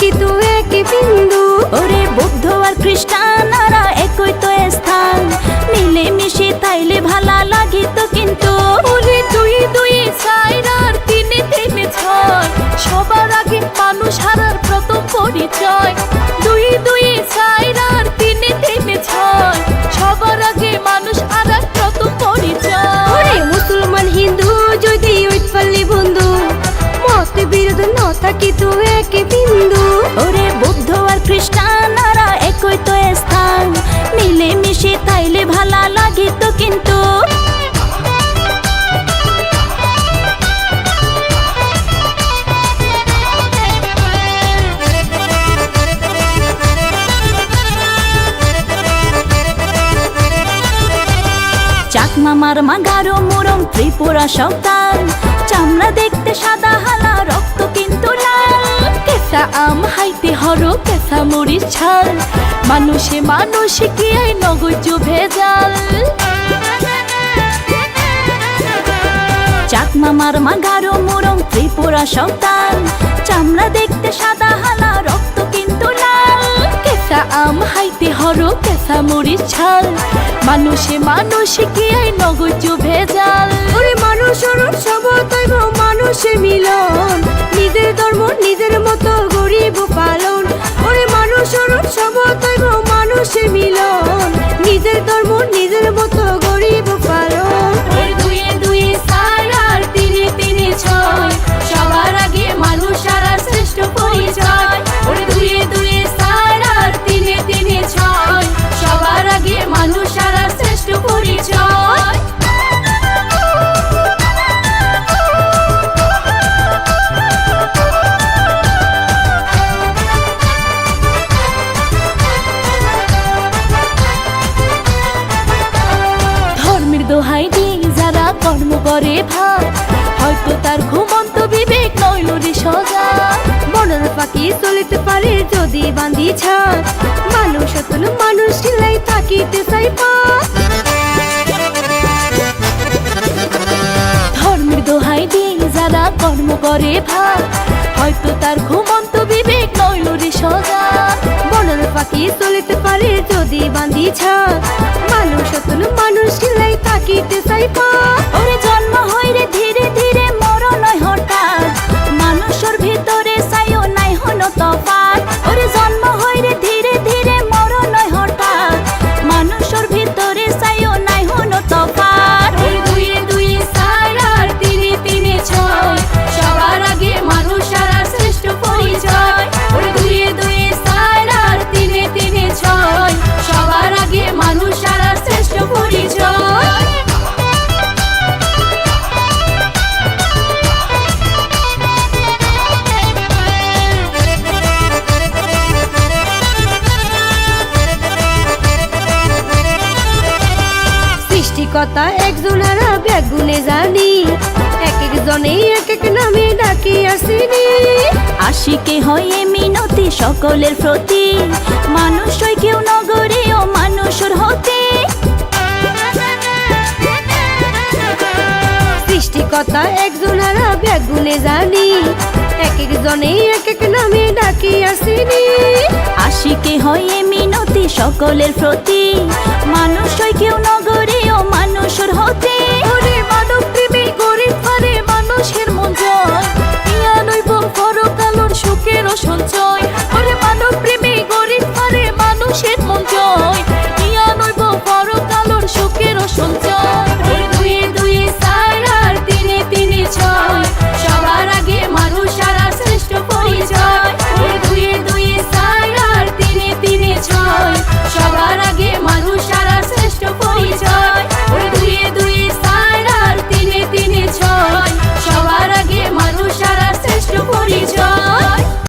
কিন্তু এক বিন্দু? ওরে বৌদ্ধ আর খ্রিস্টানারা একই তো স্থান। মিলে মিশে তাইলে ভালা লাগিত কিন্তু। ওরে দুই দুই আর তিনে ছয়। সবার আগে মানুষ হারার পরিচয়। দুই দুই আর তিনে তিনে ছয়। সবার আগে মানুষ হারার প্রথম পরিচয়। ওরে মুসলমান, হিন্দু, যদি ঐতপাল্লি বন্ধু। মত বিরোধ ন থাকি তো এক তাইলে ভালা লাগিত কিন্তু। চাকমামার মাগারো মুরম ত্রিপুরা সন্তান চামড়া দেখতে সাদা হালা রক্ত কেসা আম হাইতে হর কেসা মরিচ ছাল। মানুষে মানুষে কি আই নগজ ভেজাল মাগারো মুরম ত্রিপুরা সন্তান। চামড়া দেখতে সাদা হালা, রক্ত কিন্তু লাল। কেসা আম হাইতে হর কেসা মরিচ ছাল। মানুষে মানুষে কি আই নগজ ভেজাল ওরে মানুষের উৎসব তৈব মানুষে মিলন। দোহাই দিয়ে যারা কর্ম করে ভাব হয়তো তার ঘুমন্ত বিবেক নইল রে সজা। বনের পাখি চলিতে পারে যদি বান্ধি ছাদ মানুষ তুল মানুষ সিলাই থাকিতে চাই পা। ধর্মের দোহাই দিয়ে যারা কর্ম করে ভাব হয়তো তার ঘুমন্ত বিবেক নইল রে সজা। পাখি চলিতে পারে যদি বান্ধি ছাদ। মানুষ মানুষ সিলাই থাকিতে চাই পা ওরে জন্ম হইরে সৃষ্টিকর্তা একজনেরা বেগুনে জানি। এক একজনে এক এক নামে ডাকি আসিনি। আশিকে হয়ে মিনতি সকলের প্রতি। মানুষ কেউ নগরে ও মানুষের হতে। সৃষ্টিকর্তা একজনেরা বেগুনে জানি। এক একজনে এক এক নামে ডাকি আসিনি। আশিকে হয়ে মিনতি সকলের প্রতি। Shit!